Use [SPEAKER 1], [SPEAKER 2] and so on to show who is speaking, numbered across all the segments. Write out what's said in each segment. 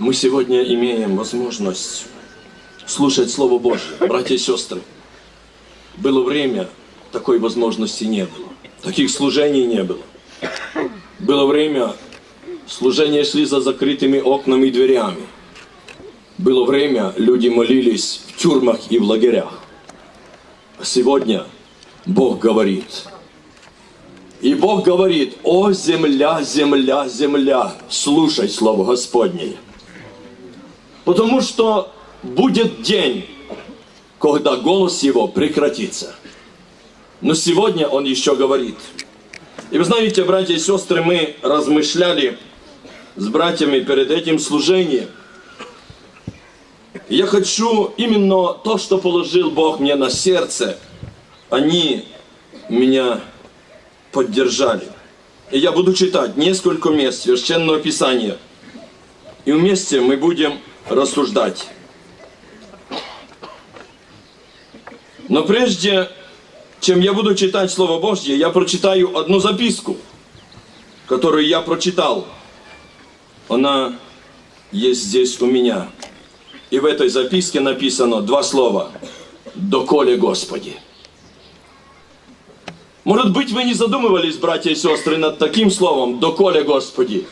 [SPEAKER 1] Мы сегодня имеем возможность слушать Слово Божье, братья и сестры. Было время, такой возможности не было. Таких служений не было. Было время, служения шли за закрытыми окнами и дверями. Было время, люди молились в тюрьмах и в лагерях. А сегодня Бог говорит. И Бог говорит, о земля, земля, земля, слушай Слово Господне. Потому что будет день, когда голос его прекратится. Но сегодня он еще говорит. И вы знаете, братья и сестры, мы размышляли с братьями перед этим служением. Я хочу именно то, что положил Бог мне на сердце, они меня поддержали. И я буду читать несколько мест Священного Писания. И вместе мы будем рассуждать. Но прежде, чем я буду читать Слово Божье, я прочитаю одну записку, которую я прочитал. Она есть здесь у меня. И в этой записке написано два слова. «Доколе Господи». Может быть, вы не задумывались, братья и сестры, над таким словом «доколе Господи».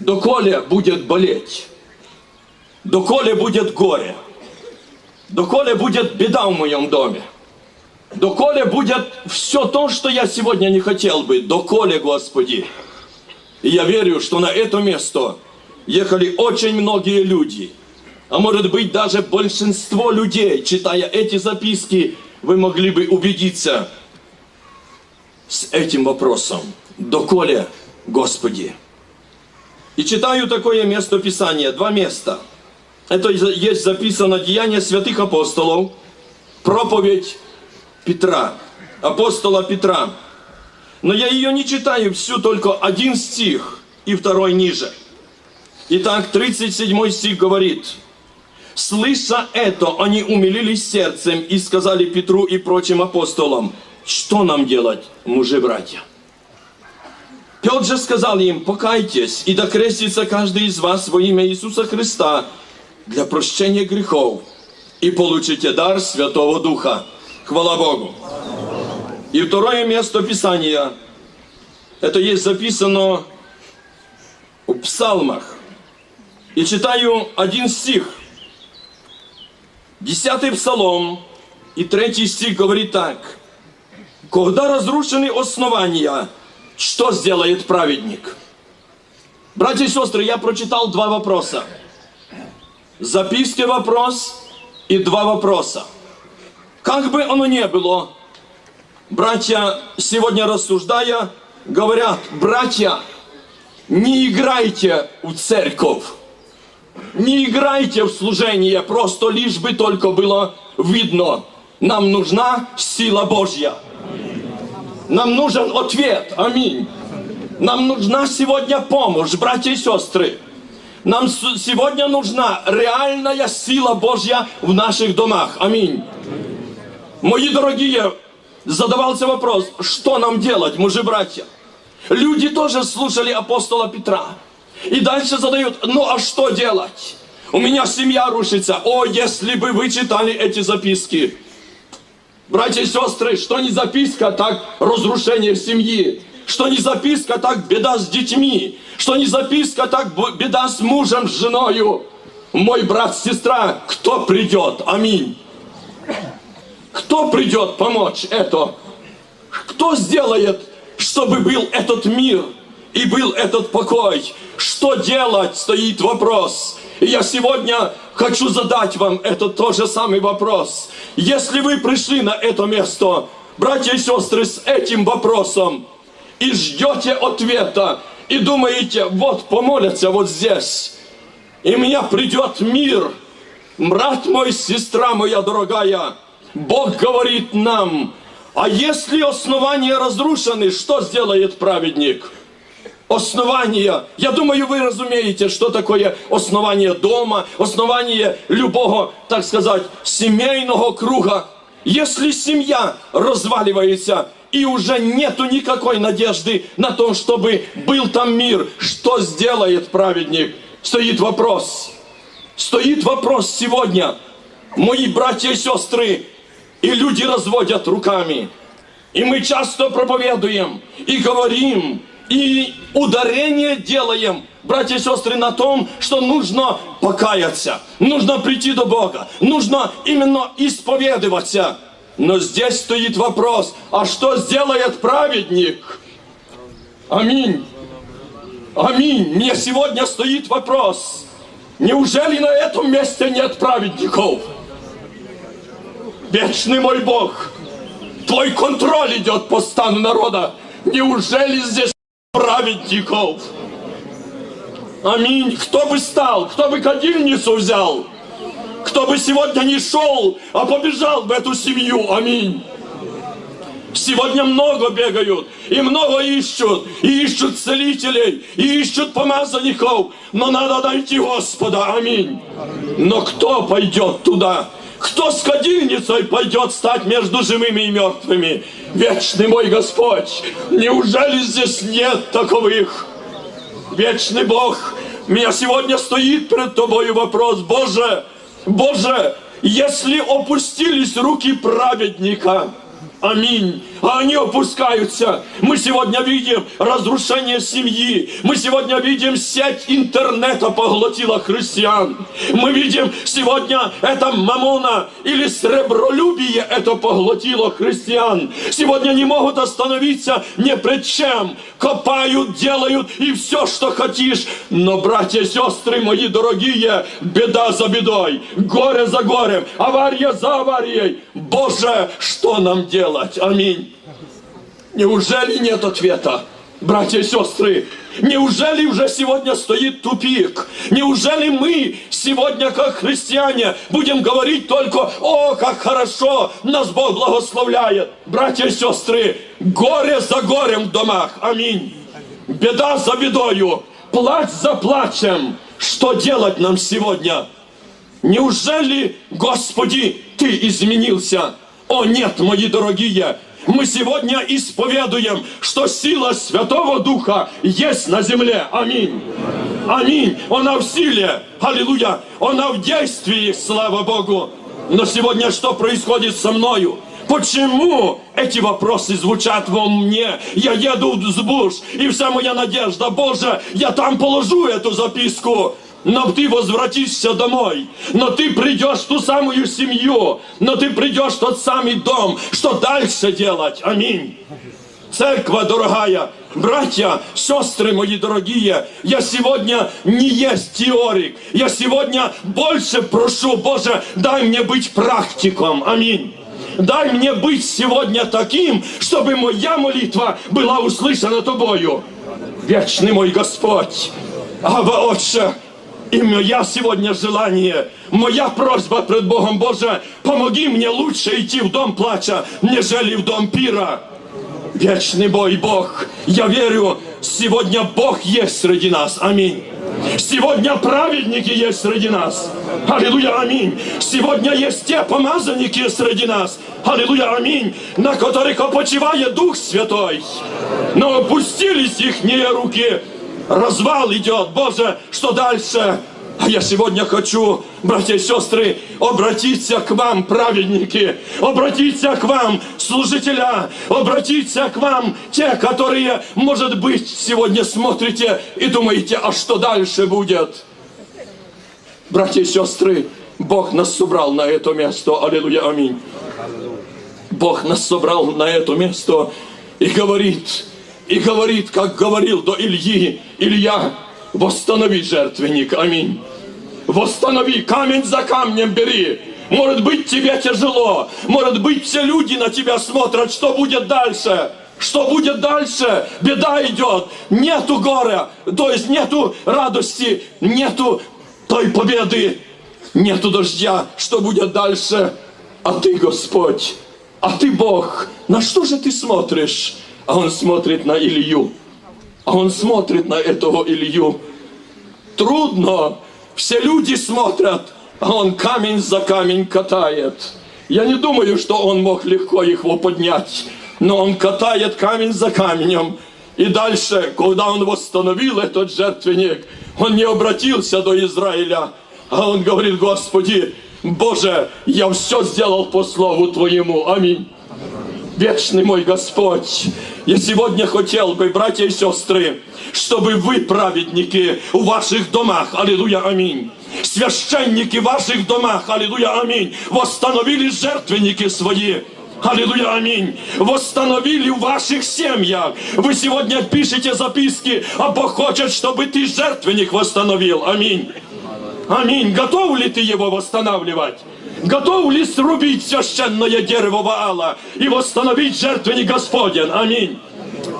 [SPEAKER 1] Доколе будет болеть. Доколе будет горе. Доколе будет беда в моем доме. Доколе будет все то, что я сегодня не хотел бы. Доколе, Господи. И я верю, что на это место ехали очень многие люди. А может быть даже большинство людей, читая эти записки, вы могли бы убедиться с этим вопросом. Доколе, Господи. И читаю такое место Писания, два места. Это есть записано Деяние святых апостолов, проповедь Петра, апостола Петра. Но я ее не читаю всю, только один стих и второй ниже. Итак, 37 стих говорит, «Слыша это, они умилились сердцем и сказали Петру и прочим апостолам, что нам делать, мужи-братья?» Петр же сказал им, покайтесь, и докрестится каждый из вас во имя Иисуса Христа для прощения грехов, и получите дар Святого Духа. Хвала Богу. И второе место Писания, это есть записано в псалмах. И читаю один стих. Десятый псалом и третий стих говорит так. Когда разрушены основания, что сделает праведник? Братья и сестры, я прочитал два вопроса. Записки вопрос и два вопроса. Как бы оно ни было, братья, сегодня рассуждая, говорят, братья, не играйте в церковь. Не играйте в служение, просто лишь бы только было видно. Нам нужна сила Божья. Нам нужен ответ. Аминь. Нам нужна сегодня помощь, братья и сестры. Нам сегодня нужна реальная сила Божья в наших домах. Аминь. Мои дорогие, задавался вопрос, что нам делать, мужи-братья? Люди тоже слушали апостола Петра. И дальше задают, ну а что делать? У меня семья рушится. О, если бы вы читали эти записки. Братья и сестры, что не записка, так разрушение семьи. Что не записка, так беда с детьми. Что не записка, так беда с мужем, с женою. Мой брат, сестра, кто придет? Аминь. Кто придет помочь это? Кто сделает, чтобы был этот мир и был этот покой? Что делать, стоит вопрос. И я сегодня хочу задать вам этот тот же самый вопрос. Если вы пришли на это место, братья и сестры, с этим вопросом, и ждете ответа, и думаете, вот помолятся вот здесь, и меня придет мир, брат мой, сестра моя дорогая, Бог говорит нам, а если основания разрушены, что сделает праведник? Основание. Я думаю, вы разумеете, что такое основание дома, основание любого, так сказать, семейного круга. Если семья разваливается, и уже нету никакой надежды на то, чтобы был там мир, что сделает праведник? стоит вопрос. Стоит вопрос сегодня. Мои братья и сестры, и люди разводят руками. И мы часто проповедуем и говорим, и ударение делаем, братья и сестры, на том, что нужно покаяться, нужно прийти до Бога, нужно именно исповедоваться. Но здесь стоит вопрос, а что сделает праведник? Аминь. Аминь. Мне сегодня стоит вопрос. Неужели на этом месте нет праведников? Вечный мой Бог, Твой контроль идет по стану народа. Неужели здесь праведников? Аминь. Кто бы стал, кто бы кадильницу взял, кто бы сегодня не шел, а побежал в эту семью. Аминь. Сегодня много бегают, и много ищут, и ищут целителей, и ищут помазанников, но надо найти Господа, аминь. Но кто пойдет туда? Кто с кадильницей пойдет стать между живыми и мертвыми? Вечный мой Господь, неужели здесь нет таковых? Вечный Бог, меня сегодня стоит перед тобою вопрос, Боже, Боже, если опустились руки праведника, Аминь. А они опускаются. Мы сегодня видим разрушение семьи. Мы сегодня видим сеть интернета поглотила христиан. Мы видим сегодня это мамона или сребролюбие это поглотило христиан. Сегодня не могут остановиться ни пред чем. Копают, делают и все, что хотишь. Но, братья и сестры мои дорогие, беда за бедой, горе за горем, авария за аварией. Боже, что нам делать? Делать? Аминь. Неужели нет ответа? Братья и сестры, неужели уже сегодня стоит тупик? Неужели мы сегодня, как христиане, будем говорить только «О, как хорошо, нас Бог благословляет!» Братья и сестры, горе за горем в домах, аминь. Беда за бедою, плач за плачем. Что делать нам сегодня? Неужели, Господи, Ты изменился? О нет, мои дорогие, мы сегодня исповедуем, что сила Святого Духа есть на земле. Аминь. Аминь. Она в силе. Аллилуйя. Она в действии, слава Богу. Но сегодня что происходит со мною? Почему эти вопросы звучат во мне? Я еду в Збуш, и вся моя надежда, Боже, я там положу эту записку но ты возвратишься домой, но ты придешь в ту самую семью, но ты придешь в тот самый дом. Что дальше делать? Аминь. Церковь дорогая, братья, сестры мои дорогие, я сегодня не есть теорик, я сегодня больше прошу, Боже, дай мне быть практиком. Аминь. Дай мне быть сегодня таким, чтобы моя молитва была услышана Тобою. Вечный мой Господь, Ава Отче, и моя сегодня желание, моя просьба пред Богом, Боже, помоги мне лучше идти в дом плача, нежели в дом пира. Вечный бой Бог, я верю, сегодня Бог есть среди нас. Аминь. Сегодня праведники есть среди нас. Аллилуйя, аминь. Сегодня есть те помазанники среди нас. Аллилуйя, аминь. На которых опочивает Дух Святой. Но опустились их руки развал идет. Боже, что дальше? А я сегодня хочу, братья и сестры, обратиться к вам, праведники, обратиться к вам, служителя, обратиться к вам, те, которые, может быть, сегодня смотрите и думаете, а что дальше будет? Братья и сестры, Бог нас собрал на это место. Аллилуйя, аминь. Бог нас собрал на это место и говорит, и говорит, как говорил до Ильи, Илья, восстанови жертвенник, аминь. Восстанови, камень за камнем бери. Может быть, тебе тяжело. Может быть, все люди на тебя смотрят, что будет дальше. Что будет дальше? Беда идет. Нету горя, то есть нету радости, нету той победы, нету дождя. Что будет дальше? А ты, Господь, а ты Бог, на что же ты смотришь? А он смотрит на Илью. А он смотрит на этого Илью. Трудно. Все люди смотрят, а он камень за камень катает. Я не думаю, что он мог легко его поднять. Но он катает камень за камнем. И дальше, когда он восстановил этот жертвенник, он не обратился до Израиля, а он говорит, Господи, Боже, я все сделал по слову Твоему. Аминь. Вечный мой Господь, я сегодня хотел бы, братья и сестры, чтобы вы, праведники, в ваших домах, аллилуйя, аминь, священники в ваших домах, аллилуйя, аминь, восстановили жертвенники свои, Аллилуйя, аминь. Восстановили в ваших семьях. Вы сегодня пишете записки, а Бог хочет, чтобы ты жертвенник восстановил. Аминь. Аминь. Готов ли ты его восстанавливать? Готов ли срубить священное дерево Ваала и восстановить жертвенник Господен? Аминь.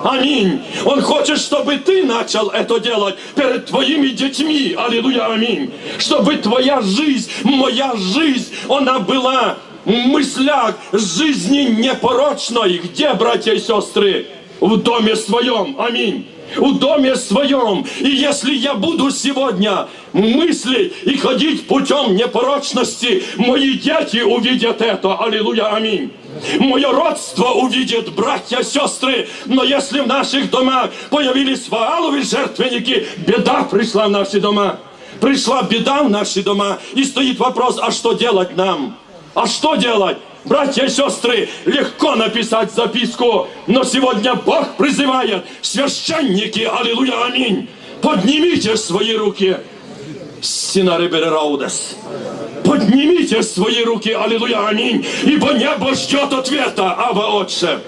[SPEAKER 1] Аминь. Он хочет, чтобы ты начал это делать перед твоими детьми. Аллилуйя, аминь. Чтобы твоя жизнь, моя жизнь, она была мыслях жизни непорочной. Где, братья и сестры? В доме своем. Аминь. В доме своем. И если я буду сегодня мыслить и ходить путем непорочности, мои дети увидят это. Аллилуйя, аминь. Мое родство увидит братья, сестры. Но если в наших домах появились вааловые жертвенники, беда пришла в наши дома. Пришла беда в наши дома. И стоит вопрос, а что делать нам? А что делать? Братья и сестры, легко написать записку, но сегодня Бог призывает, священники, аллилуйя, аминь, поднимите свои руки. Синаре Берераудес. Поднимите свои руки, аллилуйя, аминь, ибо небо ждет ответа, Ава Отче.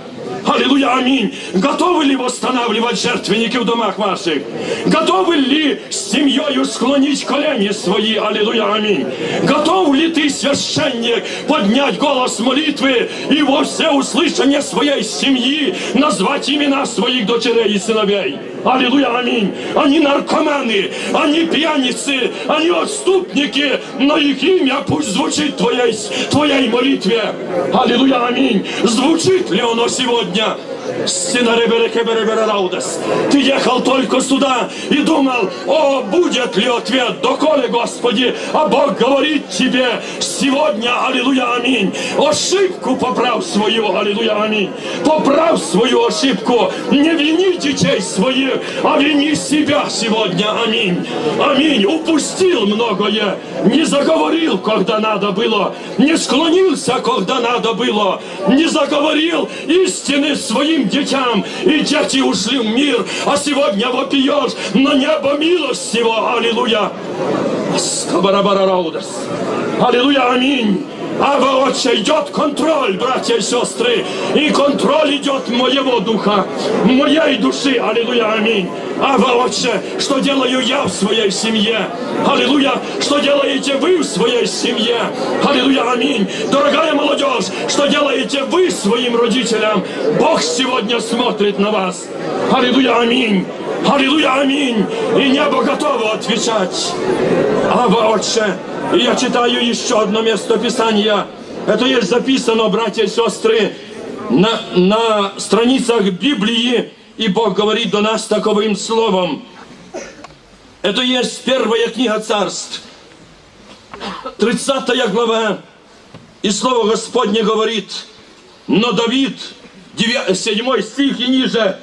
[SPEAKER 1] Аллилуйя, аминь. Готовы ли восстанавливать жертвенники в домах ваших? Готовы ли с семьей склонить колени свои? Аллилуйя, аминь. Готов ли ты, священник, поднять голос молитвы и во все услышание своей семьи назвать имена своих дочерей и сыновей? Аллилуйя, аминь. Они наркоманы, они пьяницы, они отступники, но их имя пусть звучит твоей, твоей молитве. Аллилуйя, аминь. Звучит ли оно сегодня? дня. Ты ехал только сюда и думал, о, будет ли ответ, доколе, Господи, а Бог говорит тебе сегодня, аллилуйя, аминь, ошибку поправ свою, аллилуйя, аминь, поправ свою ошибку, не вини детей своих, а вини себя сегодня, аминь, аминь, упустил многое, не заговорил, когда надо было, не склонился, когда надо было, не заговорил истины своим детям, и дети ушли в мир, а сегодня вопиешь на небо милостиво, аллилуйя. Аллилуйя, аминь. А Отче, идет контроль, братья и сестры. И контроль идет моего духа, моей души. Аллилуйя, аминь. А Отче, что делаю я в своей семье? Аллилуйя. Что делаете вы в своей семье? Аллилуйя, аминь. Дорогая молодежь, что делаете вы своим родителям? Бог сегодня смотрит на вас. Аллилуйя, аминь. Аллилуйя, аминь. И небо готово отвечать. Ава, Отче, и я читаю еще одно место Писания. Это есть записано, братья и сестры, на, на страницах Библии, и Бог говорит до нас таковым словом. Это есть первая книга царств, 30 глава, и Слово Господне говорит, но Давид, 7 стих и ниже,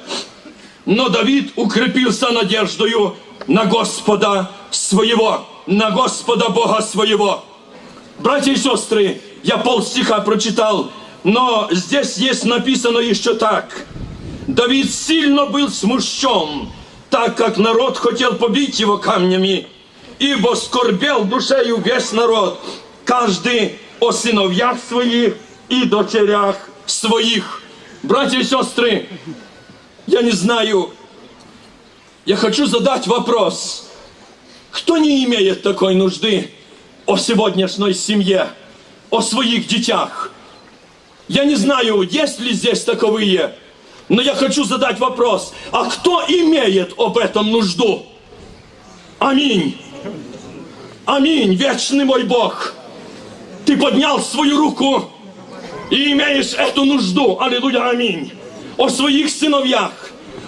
[SPEAKER 1] но Давид укрепился надеждою на Господа своего на Господа Бога своего. Братья и сестры, я пол стиха прочитал, но здесь есть написано еще так. Давид сильно был смущен, так как народ хотел побить его камнями, ибо скорбел душею весь народ, каждый о сыновьях своих и дочерях своих. Братья и сестры, я не знаю, я хочу задать вопрос – кто не имеет такой нужды о сегодняшней семье, о своих детях? Я не знаю, есть ли здесь таковые, но я хочу задать вопрос, а кто имеет об этом нужду? Аминь. Аминь, вечный мой Бог. Ты поднял свою руку и имеешь эту нужду. Аллилуйя, аминь. О своих сыновьях,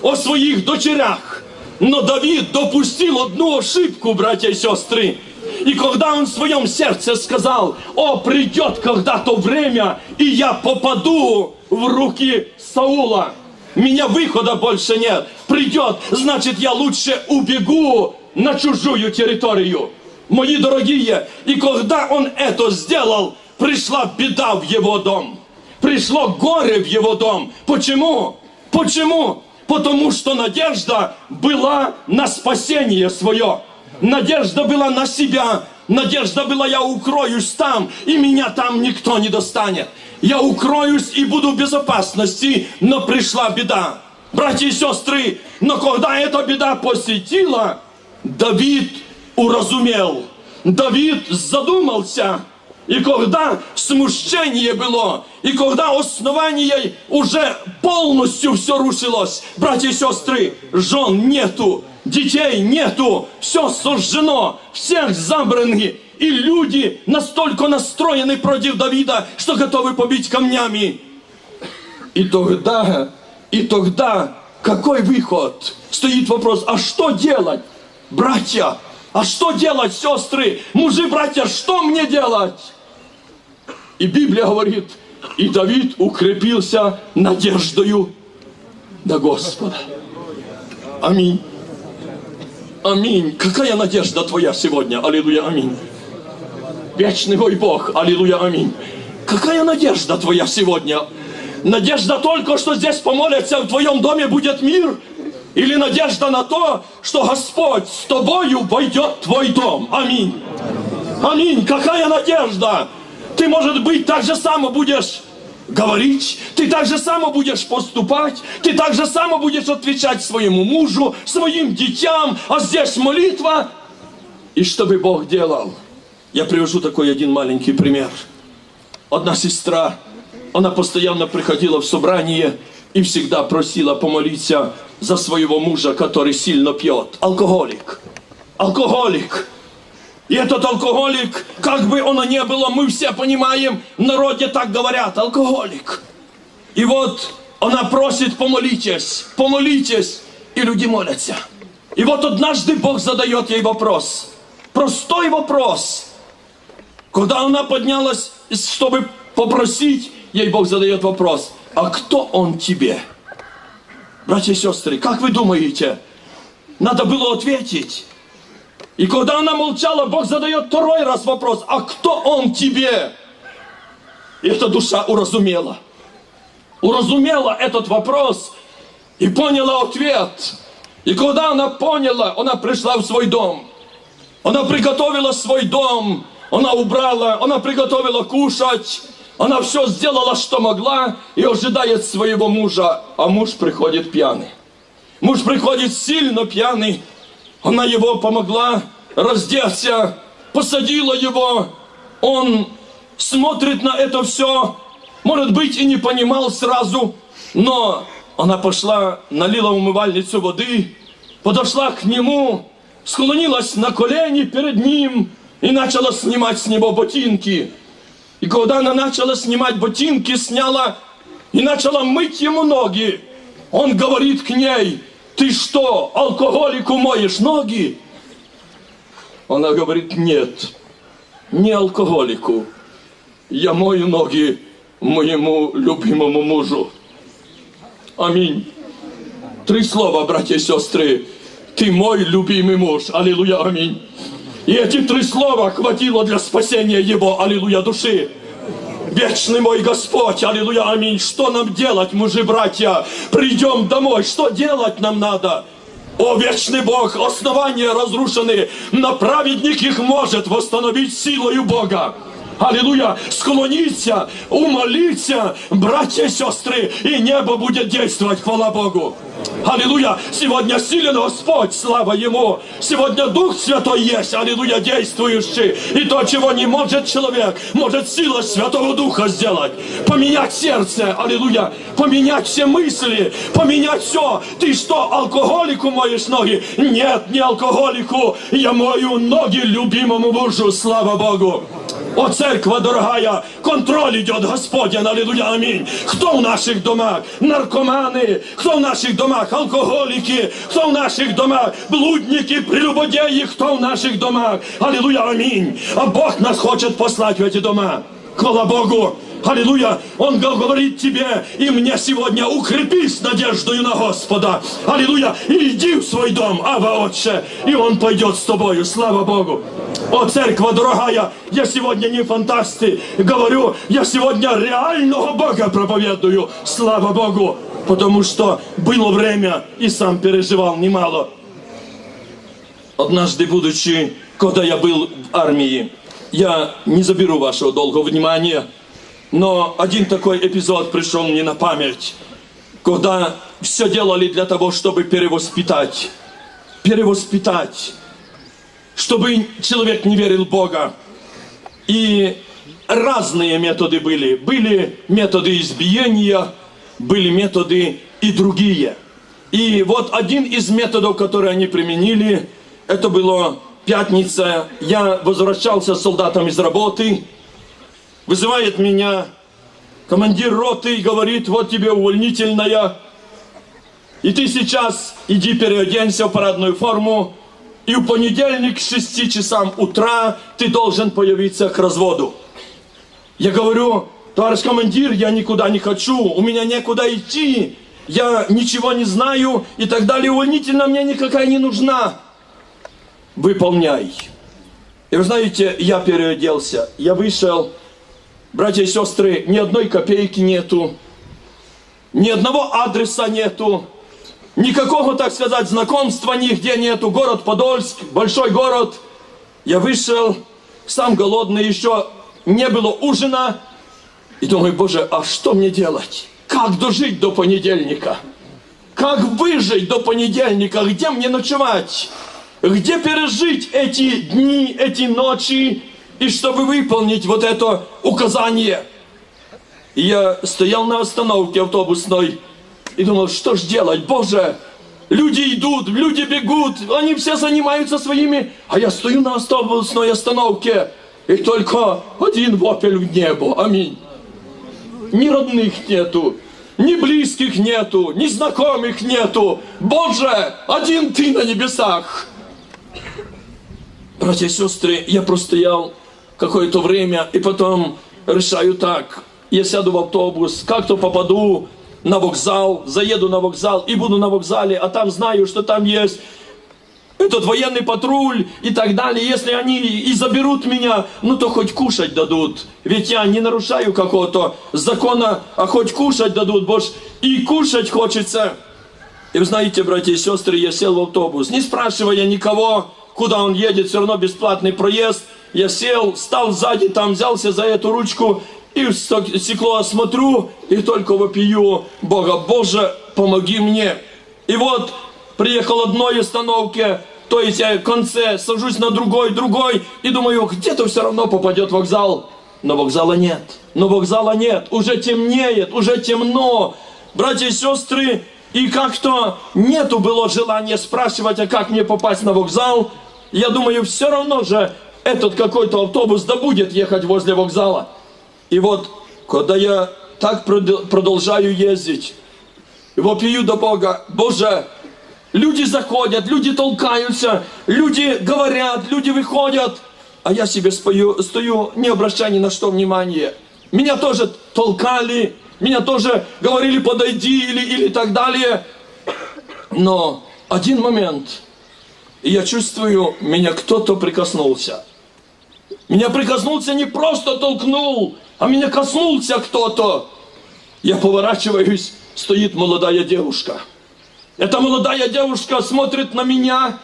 [SPEAKER 1] о своих дочерях, но Давид допустил одну ошибку, братья и сестры. И когда он в своем сердце сказал, о, придет когда-то время, и я попаду в руки Саула. Меня выхода больше нет. Придет, значит, я лучше убегу на чужую территорию. Мои дорогие, и когда он это сделал, пришла беда в его дом. Пришло горе в его дом. Почему? Почему? Потому что надежда была на спасение свое. Надежда была на себя. Надежда была, я укроюсь там, и меня там никто не достанет. Я укроюсь и буду в безопасности, но пришла беда. Братья и сестры, но когда эта беда посетила, Давид уразумел. Давид задумался. И когда смущение было, и когда основание уже полностью все рушилось, братья и сестры, жен нету, детей нету, все сожжено, всех забраны, и люди настолько настроены против Давида, что готовы побить камнями. И тогда, и тогда, какой выход? Стоит вопрос, а что делать, братья? А что делать, сестры? Мужи, братья, что мне делать? И Библия говорит, и Давид укрепился надеждою на Господа. Аминь. Аминь. Какая надежда твоя сегодня? Аллилуйя, аминь. Вечный мой Бог, аллилуйя, аминь. Какая надежда твоя сегодня? Надежда только, что здесь помолятся, в твоем доме будет мир? Или надежда на то, что Господь с тобою войдет в твой дом? Аминь. Аминь. Какая надежда? Ты, может быть, так же само будешь говорить, ты так же само будешь поступать, ты так же само будешь отвечать своему мужу, своим детям, а здесь молитва. И что бы Бог делал? Я привожу такой один маленький пример. Одна сестра, она постоянно приходила в собрание и всегда просила помолиться за своего мужа, который сильно пьет. Алкоголик. Алкоголик. И этот алкоголик, как бы оно ни было, мы все понимаем, в народе так говорят, алкоголик. И вот она просит, помолитесь, помолитесь, и люди молятся. И вот однажды Бог задает ей вопрос, простой вопрос. Когда она поднялась, чтобы попросить, ей Бог задает вопрос, а кто он тебе? Братья и сестры, как вы думаете, надо было ответить, и когда она молчала, Бог задает второй раз вопрос, а кто он тебе? И эта душа уразумела. Уразумела этот вопрос и поняла ответ. И когда она поняла, она пришла в свой дом. Она приготовила свой дом, она убрала, она приготовила кушать, она все сделала, что могла, и ожидает своего мужа, а муж приходит пьяный. Муж приходит сильно пьяный, она его помогла раздеться, посадила его. Он смотрит на это все, может быть, и не понимал сразу, но она пошла, налила умывальницу воды, подошла к нему, склонилась на колени перед ним и начала снимать с него ботинки. И когда она начала снимать ботинки, сняла и начала мыть ему ноги, он говорит к ней, ты что, алкоголику моешь ноги? Она говорит, нет, не алкоголику. Я мою ноги моему любимому мужу. Аминь. Три слова, братья и сестры. Ты мой любимый муж. Аллилуйя, аминь. И эти три слова хватило для спасения его, аллилуйя, души. Вечный мой Господь, аллилуйя, аминь. Что нам делать, мужи, братья? Придем домой, что делать нам надо? О, вечный Бог, основания разрушены, но праведник их может восстановить силою Бога. Аллилуйя! Склониться, умолиться, братья и сестры, и небо будет действовать, хвала Богу. Аллилуйя! Сегодня силен Господь, слава Ему! Сегодня Дух Святой есть, аллилуйя, действующий. И то, чего не может человек, может сила Святого Духа сделать. Поменять сердце, аллилуйя, поменять все мысли, поменять все. Ты что, алкоголику моешь ноги? Нет, не алкоголику. Я мою ноги любимому мужу, слава Богу. О, церква дорогая, контроль идет Господень, аллилуйя, аминь. Кто в наших домах? Наркоманы. Кто в наших домах? Алкоголики. Кто в наших домах? Блудники, прелюбодеи. Кто в наших домах? Аллилуйя, аминь. А Бог нас хочет послать в эти дома. Хвала Богу. Аллилуйя. Он говорит тебе и мне сегодня, укрепись надеждою на Господа. Аллилуйя. И иди в свой дом, Ава Отче, и Он пойдет с тобою. Слава Богу. О, церковь дорогая, я сегодня не фантасты говорю, я сегодня реального Бога проповедую. Слава Богу. Потому что было время и сам переживал немало. Однажды, будучи, когда я был в армии, я не заберу вашего долгого внимания, но один такой эпизод пришел мне на память, когда все делали для того, чтобы перевоспитать, перевоспитать, чтобы человек не верил Бога. И разные методы были. Были методы избиения, были методы и другие. И вот один из методов, которые они применили, это было пятница, я возвращался с солдатом из работы, вызывает меня. Командир роты и говорит, вот тебе увольнительная, и ты сейчас иди переоденься в парадную форму, и в понедельник к 6 часам утра ты должен появиться к разводу. Я говорю, товарищ командир, я никуда не хочу, у меня некуда идти, я ничего не знаю и так далее, увольнительная мне никакая не нужна. Выполняй. И вы знаете, я переоделся, я вышел, братья и сестры, ни одной копейки нету, ни одного адреса нету, никакого, так сказать, знакомства нигде нету, город Подольск, большой город. Я вышел, сам голодный, еще не было ужина, и думаю, боже, а что мне делать? Как дожить до понедельника? Как выжить до понедельника? Где мне ночевать? где пережить эти дни, эти ночи, и чтобы выполнить вот это указание. И я стоял на остановке автобусной и думал, что ж делать, Боже, люди идут, люди бегут, они все занимаются своими, а я стою на автобусной остановке, и только один вопель в небо, аминь. Ни родных нету, ни близких нету, ни знакомых нету. Боже, один ты на небесах. Братья и сестры, я простоял какое-то время, и потом решаю так. Я сяду в автобус, как-то попаду на вокзал, заеду на вокзал и буду на вокзале, а там знаю, что там есть этот военный патруль и так далее. Если они и заберут меня, ну то хоть кушать дадут. Ведь я не нарушаю какого-то закона, а хоть кушать дадут, боже, и кушать хочется. И вы знаете, братья и сестры, я сел в автобус, не спрашивая никого, куда он едет, все равно бесплатный проезд. Я сел, стал сзади, там взялся за эту ручку и в стекло смотрю и только вопию, Бога, Боже, помоги мне. И вот приехал одной остановке, то есть я в конце сажусь на другой, другой, и думаю, где-то все равно попадет вокзал. Но вокзала нет, но вокзала нет, уже темнеет, уже темно. Братья и сестры, и как-то нету было желания спрашивать, а как мне попасть на вокзал. Я думаю, все равно же этот какой-то автобус да будет ехать возле вокзала. И вот, когда я так продолжаю ездить, вопию до Бога, Боже, люди заходят, люди толкаются, люди говорят, люди выходят, а я себе спою, стою, не обращая ни на что внимания. Меня тоже толкали, меня тоже говорили, подойди или, или так далее. Но один момент – и я чувствую, меня кто-то прикоснулся. Меня прикоснулся, не просто толкнул, а меня коснулся кто-то. Я поворачиваюсь, стоит молодая девушка. Эта молодая девушка смотрит на меня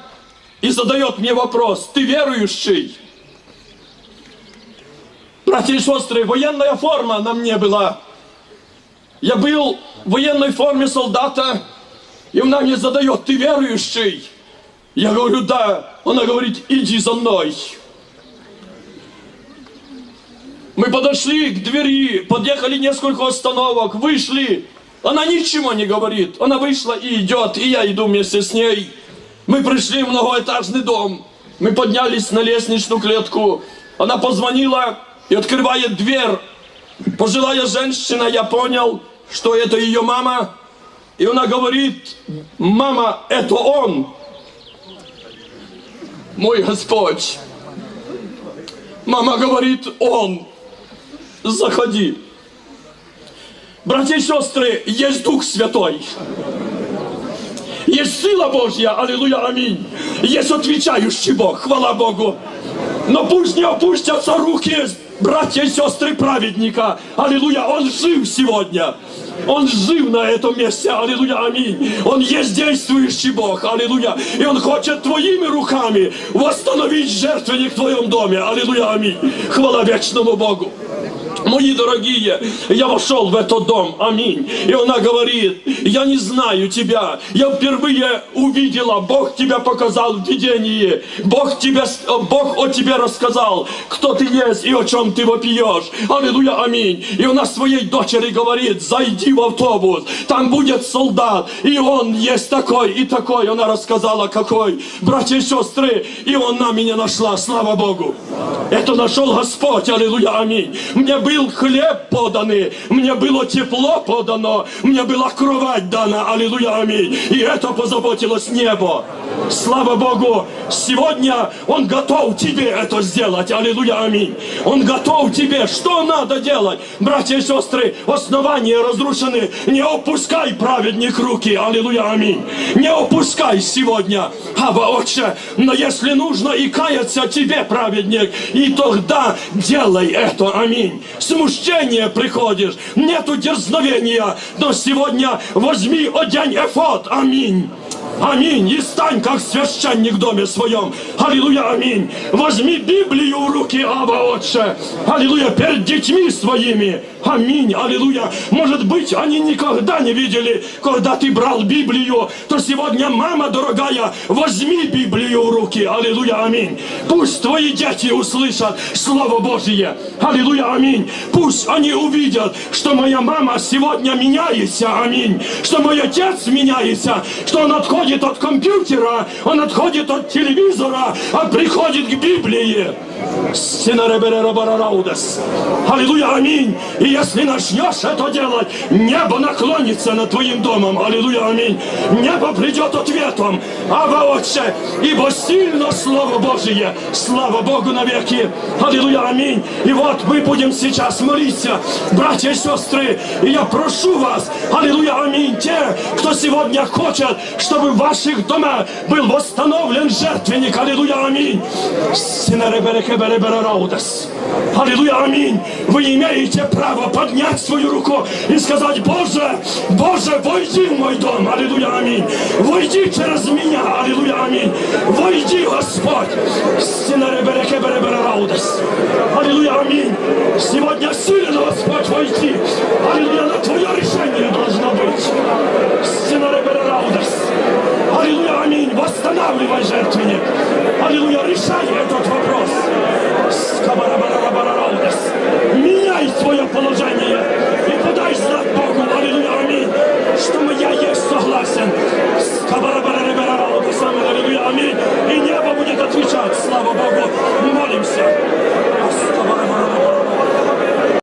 [SPEAKER 1] и задает мне вопрос, ты верующий? Братья и сестры, военная форма на мне была. Я был в военной форме солдата, и она мне задает, ты верующий? Я говорю, да. Она говорит, иди за мной. Мы подошли к двери, подъехали несколько остановок, вышли. Она ничего не говорит. Она вышла и идет, и я иду вместе с ней. Мы пришли в многоэтажный дом. Мы поднялись на лестничную клетку. Она позвонила и открывает дверь. Пожилая женщина, я понял, что это ее мама. И она говорит, мама, это он мой Господь. Мама говорит, он, заходи. Братья и сестры, есть Дух Святой. Есть сила Божья, аллилуйя, аминь. Есть отвечающий Бог, хвала Богу. Но пусть не опустятся руки братья и сестры праведника. Аллилуйя, он жив сегодня. Он жив на этом месте, аллилуйя, аминь. Он есть действующий Бог, аллилуйя. И Он хочет твоими руками восстановить жертвенник в твоем доме, аллилуйя, аминь. Хвала вечному Богу. Мои дорогие, я вошел в этот дом, аминь. И она говорит, я не знаю тебя. Я впервые увидела, Бог тебя показал в видении. Бог, тебя, Бог о тебе рассказал, кто ты есть и о чем ты вопиешь. Аллилуйя, аминь. И она своей дочери говорит, зайди в автобус, там будет солдат, и он есть такой и такой. Она рассказала, какой. Братья и сестры, и она меня нашла, слава Богу. Это нашел Господь, аллилуйя, аминь. Мне был хлеб поданный, мне было тепло подано, мне была кровать дана, аллилуйя, аминь. И это позаботилось небо. Слава Богу, сегодня Он готов тебе это сделать, аллилуйя, аминь. Он готов тебе, что надо делать? Братья и сестры, основания разрушены, не опускай праведник руки, аллилуйя, аминь. Не опускай сегодня, Аба, Отче, но если нужно и каяться тебе, праведник, и тогда делай это, аминь. Смущение приходишь, нету дерзновения, но сегодня возьми одень эфот, аминь. Аминь. И стань, как священник в доме своем. Аллилуйя, аминь. Возьми Библию в руки, Аба, Отче. Аллилуйя, перед детьми своими. Аминь, аллилуйя. Может быть, они никогда не видели, когда ты брал Библию, то сегодня, мама дорогая, возьми Библию в руки. Аллилуйя, аминь. Пусть твои дети услышат Слово Божие. Аллилуйя, аминь. Пусть они увидят, что моя мама сегодня меняется. Аминь. Что мой отец меняется. Что он отходит от компьютера, он отходит от телевизора, а приходит к Библии. Аллилуйя, аминь. И если начнешь это делать, небо наклонится над твоим домом. Аллилуйя, аминь. Небо придет ответом. Ава, Отче, ибо сильно Слово Божие. Слава Богу навеки. Аллилуйя, аминь. И вот мы будем сейчас молиться, братья и сестры. И я прошу вас, аллилуйя, аминь, те, кто сегодня хочет, чтобы в ваших домах был восстановлен жертвенник. Аллилуйя, аминь. Аллилуйя, аминь. Вы имеете право поднять свою руку и сказать, Боже, Боже, войди в мой дом. Аллилуйя, аминь. Войди через меня. Аллилуйя, аминь. Войди, Господь. Аллилуйя, аминь. Сегодня силен Господь войти. Аллилуйя, на твое решение должно быть. Аллилуйя, аминь. Восстанавливай жертвенник. Аллилуйя, решай этот вопрос. Меняй свое положение и подай знак Богу, аллилуйя, аминь, что я есть согласен. Аллилуйя, аминь. И небо будет отвечать, слава Богу,